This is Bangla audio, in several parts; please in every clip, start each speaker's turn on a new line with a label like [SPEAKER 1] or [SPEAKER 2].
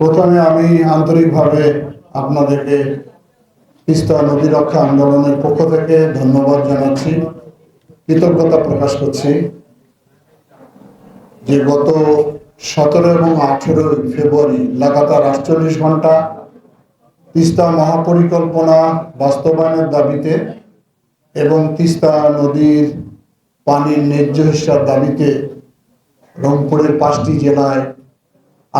[SPEAKER 1] প্রথমে আমি আন্তরিকভাবে আপনাদেরকে তিস্তা নদী রক্ষা আন্দোলনের পক্ষ থেকে ধন্যবাদ জানাচ্ছি, কৃতজ্ঞতা প্রকাশ করছি যে গত সতেরো এবং আঠেরোই ফেব্রুয়ারি লাগাতার আটচল্লিশ ঘণ্টা তিস্তা মহাপরিকল্পনা বাস্তবায়নের দাবিতে এবং তিস্তা নদীর পানির ন্যায্য হিসার দাবিতে রংপুরের পাঁচটি জেলায়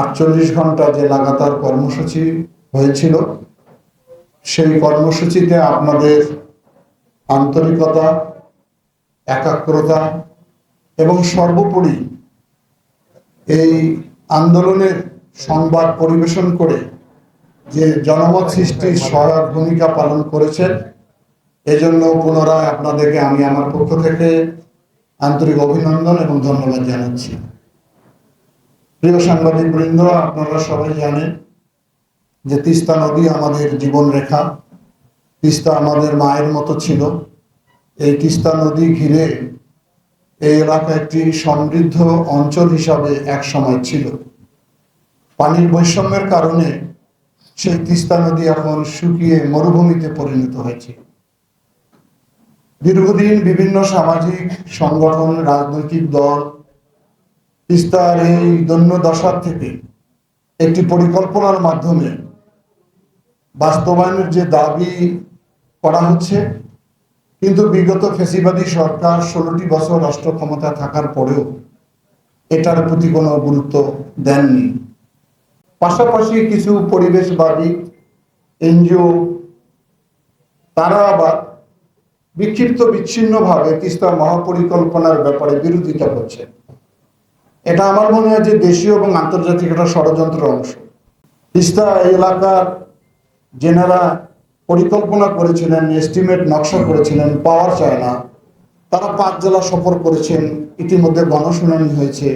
[SPEAKER 1] আটচল্লিশ ঘণ্টা যে লাগাতার কর্মসূচি হয়েছিল, সেই কর্মসূচিতে আপনাদের আন্তরিকতা, একাগ্রতা এবং সর্বোপরি এই আন্দোলনের সংবাদ পরিবেশন করে যে জনমত সৃষ্টির সহায়ক ভূমিকা পালন করেছেন এজন্য পুনরায় আপনাদেরকে আমি আমার পক্ষ থেকে আন্তরিক অভিনন্দন এবং ধন্যবাদ জানাচ্ছি। প্রিয় সাংবাদিক বৃন্দ আপনারা সবাই জানেন যে তিস্তা নদী আমাদের জীবন রেখা তিস্তা আমাদের মায়ের মতো ছিল। এই তিস্তা নদী ঘিরে এই এলাকা একটি সমৃদ্ধ অঞ্চল হিসাবে এক সময় ছিল। পানির বৈষম্যের কারণে সেই তিস্তা নদী এখন শুকিয়ে মরুভূমিতে পরিণত হয়েছে। দীর্ঘদিন বিভিন্ন সামাজিক সংগঠন, রাজনৈতিক দল তিস্তার এই দৈন্য দশার থেকে একটি পরিকল্পনার মাধ্যমে বাস্তবায়নের যে দাবি করা হচ্ছে, কিন্তু বিগত ফেসিবাদী সরকার ষোলোটি বছর রাষ্ট্র ক্ষমতা থাকার পরেও এটার প্রতি কোনো গুরুত্ব দেননি। পাশাপাশি কিছু পরিবেশবাদী, এনজিও, তারা আবার বিক্ষিপ্ত বিচ্ছিন্নভাবে তিস্তা মহাপরিকল্পনার ব্যাপারে বিরোধিতা করছে। এটা আমার মনে হয় যে দেশীয় এবং আন্তর্জাতিক একটা ষড়যন্ত্রের অংশ। তিস্তা এলাকার যেনারা পরিকল্পনা করেছিলেন এস্টিমেট নকশা করেছিলেন, পাওয়ার চায় না। তারা পাঁচ জেলা সফর করেছেন, ইতিমধ্যে গণশুনানি হয়েছে,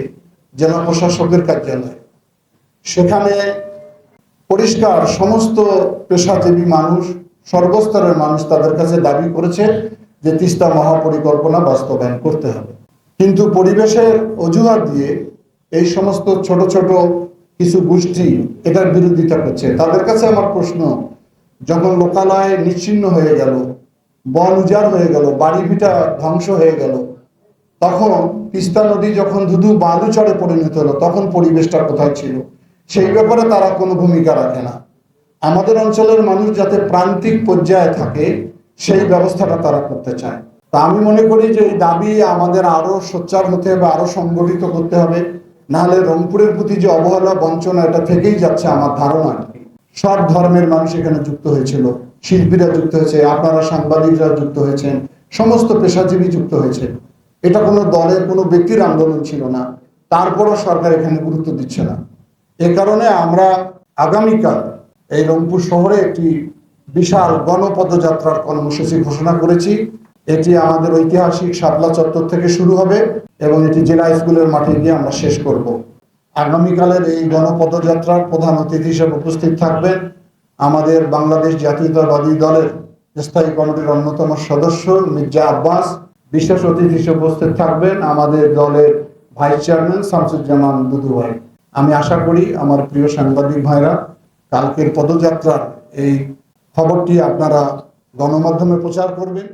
[SPEAKER 1] জেলা প্রশাসকের কার্যালয়। সেখানে পরিষ্কার সমস্ত পেশাজীবী মানুষ, সর্বস্তরের মানুষ তাদের কাছে দাবি করেছে যে তিস্তা মহাপরিকল্পনা বাস্তবায়ন করতে হবে। কিন্তু পরিবেশের অজুহাত দিয়ে এই সমস্ত ছোট ছোট কিছু গোষ্ঠী এটার বিরোধিতা করছে। তাদের কাছে আমার প্রশ্ন, যখন লোকালয় নিচ্ছিন্ন হয়ে গেল বন উজাড় হয়ে গেল, বাড়ি ভিটা ধ্বংস হয়ে গেল, তখন তিস্তা নদী যখন ধুধু বালুচরে পরিণত হলো, তখন পরিবেশটা কোথায় ছিল? সেই ব্যাপারে তারা কোনো ভূমিকা রাখে না। আমাদের অঞ্চলের মানুষ যাতে প্রান্তিক পর্যায়ে থাকে, সেই ব্যবস্থাটা তারা করতে চায়। তা আমি মনে করি যে এই দাবি আমাদের আরও সোচ্চার হতে হবে, আরও সংগঠিত করতে হবে। নাহলে রংপুরের প্রতি যে অবহেলা, বঞ্চনা, এটা থেকেই যাচ্ছে আমার ধারণা সব ধর্মের মানুষ এখানে যুক্ত হয়েছিল। শিল্পীরা যুক্ত হয়েছে, আপনারা সাংবাদিকরা যুক্ত হয়েছেন, সমস্ত পেশাজীবী যুক্ত হয়েছে। এটা কোনো দলের, কোনো ব্যক্তির আন্দোলন ছিল না। তারপরও সরকার এখানে গুরুত্ব দিচ্ছে না। এ কারণে আমরা আগামীকাল এই রংপুর শহরে একটি বিশাল গণপদযাত্রার কর্মসূচি ঘোষণা করেছি। এটি আমাদের ঐতিহাসিক শাপলা চত্বর থেকে শুরু হবে এবং এটি জেলা স্কুলের মাঠে গিয়ে আমরা শেষ করব। আগামীকালের এই গণপদযাত্রার প্রধান অতিথি হিসেবে উপস্থিত থাকবেন আমাদের বাংলাদেশ জাতীয়তাবাদী দলের স্থায়ী কমিটির অন্যতম সদস্য মির্জা আব্বাস। বিশেষ অতিথি হিসেবে উপস্থিত থাকবেন আমাদের দলের ভাইস চেয়ারম্যান শামসুজ্জামান দুদু ভাই। আমি আশা করি আমার প্রিয় সাংবাদিক ভাইরা, কালকের পদযাত্রার এই খবরটি আপনারা গণমাধ্যমে প্রচার করবেন।